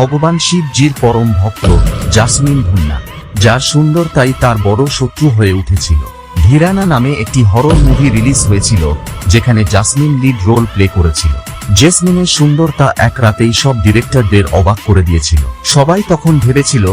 ভগবান শিবজির পরম ভক্ত, জাসমিন ভুন্না যার সুন্দরতাই তার বড় শত্রু হয়ে উঠেছিল। ধীরানা নামে একটি হরর মুভি রিলিজ হয়েছিল, যেখানে জাসমিন লিড রোল প্লে করেছিল। জেসমিনের সুন্দরতা এক রাতেই সব ডিরেক্টরদের অবাক করে দিয়েছিল। সবাই তখন ভেবেছিল,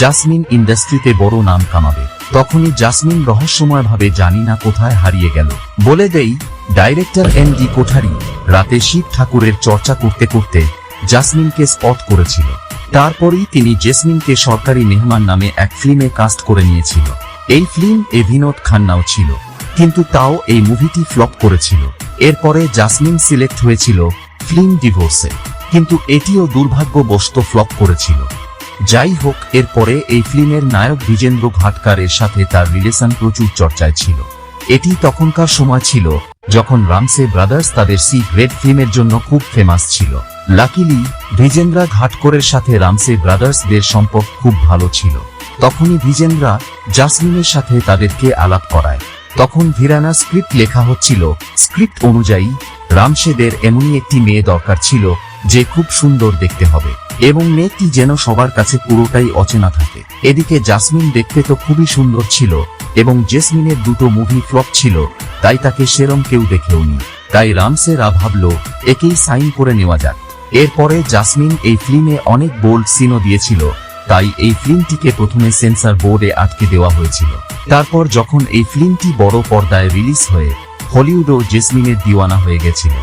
জাসমিন ইন্ডাস্ট্রিতে বড় নাম কামাবে। তখনই জাসমিন রহস্যময়ভাবে জানি না কোথায় হারিয়ে গেল। বলে দেই ডাইরেক্টর এন ডি কোঠারি, রাতে শিব ঠাকুরের চর্চা করতে করতে জাসমিনকে স্পট করেছিল। তারপরেই তিনি জেসমিনকে সরকারি মেহমান নামে এক ফিল্মে কাস্ট করে নিয়েছিল। এই ফিল্ম এ বিনোদ খান্নাও ছিল। কিন্তু তাও এই মুভিটি ফ্লপ করেছিল। এরপরে জাসমিন সিলেক্ট হয়েছিল ফিল্ম ডিভোর্সে। কিন্তু এটিও দুর্ভাগ্যবশত ফ্লপ করেছিল। যাই হোক, এরপরে এই ফিল্মের নায়ক বিজেন্দ্র ঘাটকারের সাথে তার রিলেশন প্রচুর চর্চায় ছিল। এটি তখনকার সময় ছিল যখন রামসে ব্রাদার্স তাদের সি গ্রেড ফিল্মের জন্য খুব ফেমাস ছিল। লাকিলি, ভিজেন্দ্রা ঘাটকরের সাথে রামসে ব্রাদার্সদের সম্পর্ক খুব ভালো ছিল। তখনই ভিজেন্দ্রা জাসমিনের সাথে তাদেরকে আলাপ করায়। তখন ভিরানা স্ক্রিপ্ট লেখা হচ্ছিল, স্ক্রিপ্ট অনুযায়ী, রামসেদের এমনই একটি মেয়ে দরকার ছিল, যে খুব সুন্দর দেখতে হবে, এবং মেয়েটি যেন সবার কাছে পুরোটাই অচেনা থাকে। এদিকে জাসমিন দেখতে তো খুবই সুন্দর ছিল, এবং জেসমিনের দুটো মুভি ফ্লপ ছিল তাই তাকে সেরম কেউ দেখেও নি তাই রামসেরা ভাবল, একেই সাইন করে নেওয়া যাক। এরপরে জাসমিন এই ফিল্মে অনেক বোল্ড সিনও দিয়েছিল। তাই এই ফিল্মটিকে প্রথমে সেন্সার বোর্ডে আটকে দেওয়া হয়েছিল। তারপর যখন এই ফিল্মটি বড় পর্দায় রিলিজ হয়ে হলিউডও জেসমিনের দিওয়ানা হয়ে গেছিল,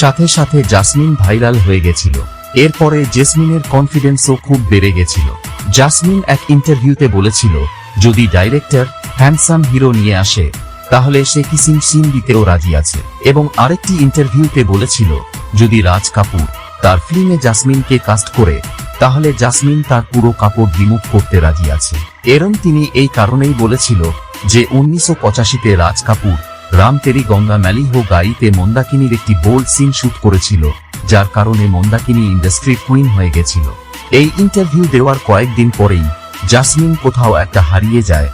সাথে সাথে জাসমিন ভাইরাল হয়ে গেছিল। এরপরে জেসমিনের কনফিডেন্সও খুব বেড়ে গেছিল। জাসমিন এক ইন্টারভিউতে বলেছিল, যদি ডাইরেক্টর হ্যান্ডসাম হিরো নিয়ে আসে তাহলে সে কিসিং সিন দিতেও রাজি আছে? এবং আরেকটি ইন্টারভিউতে বলেছিল, যদি রাজ কাপুর তার ফিল্মে জাসমিনকে কাস্ট করে, তাহলে জাসমিন তার পুরো কাপড় রিমুভ করতে রাজি আছে। এরম তিনি এই কারণেই বলেছিল যে উনিশশো পঁচাশিতে রাজ কাপুর, রাম তেরি গঙ্গা ম্যালি হো গাইতে মন্দাকিনীর একটি বোল্ড সিন শুট করেছিল, যার কারণে মন্দাকিনী ইন্ডাস্ট্রি কুইন হয়ে গেছিল। এই ইন্টারভিউ দেওয়ার কয়েকদিন পরেই জাসমিন কোথাও একটা হারিয়ে যায়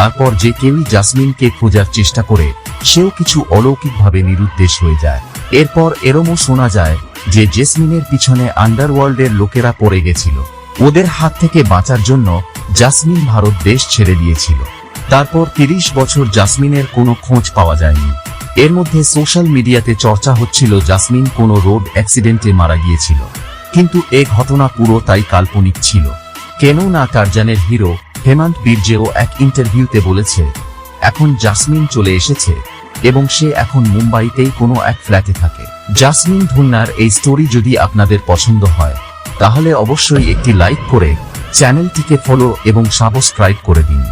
তারপর যে কেউই জাসমিনকে খোঁজার চেষ্টা করে, সেও কিছু অলৌকিকভাবে নিরুদ্দেশ হয়ে যায়। এরপর এরমও শোনা যায় যে জেসমিনের পিছনে আন্ডারওয়ার্ল্ডের লোকেরা পড়ে গেছিল। ওদের হাত থেকে বাঁচার জন্য জাসমিন ভারত দেশ ছেড়ে দিয়েছিল। তারপর তিরিশ বছর জাসমিনের কোনো খোঁজ পাওয়া যায়নি। এর মধ্যে সোশ্যাল মিডিয়াতে চর্চা হচ্ছিল জাসমিন কোনো রোড অ্যাক্সিডেন্টে মারা গিয়েছিল। কিন্তু এ ঘটনা পুরো তাই কাল্পনিক ছিল। কেন না টারজানের হিরো হেমন্ত বীর্যেও এক ইন্টারভিউতে বলেছে, এখন জাসমিন চলে এসেছে, এবং সে এখন মুম্বাইতেই কোনো এক ফ্ল্যাটে থাকে। জাসমিন ধুন্নার এই স্টোরি যদি আপনাদের পছন্দ হয়, তাহলে অবশ্যই একটি লাইক করে চ্যানেলটিকে ফলো এবং সাবস্ক্রাইব করে দিন।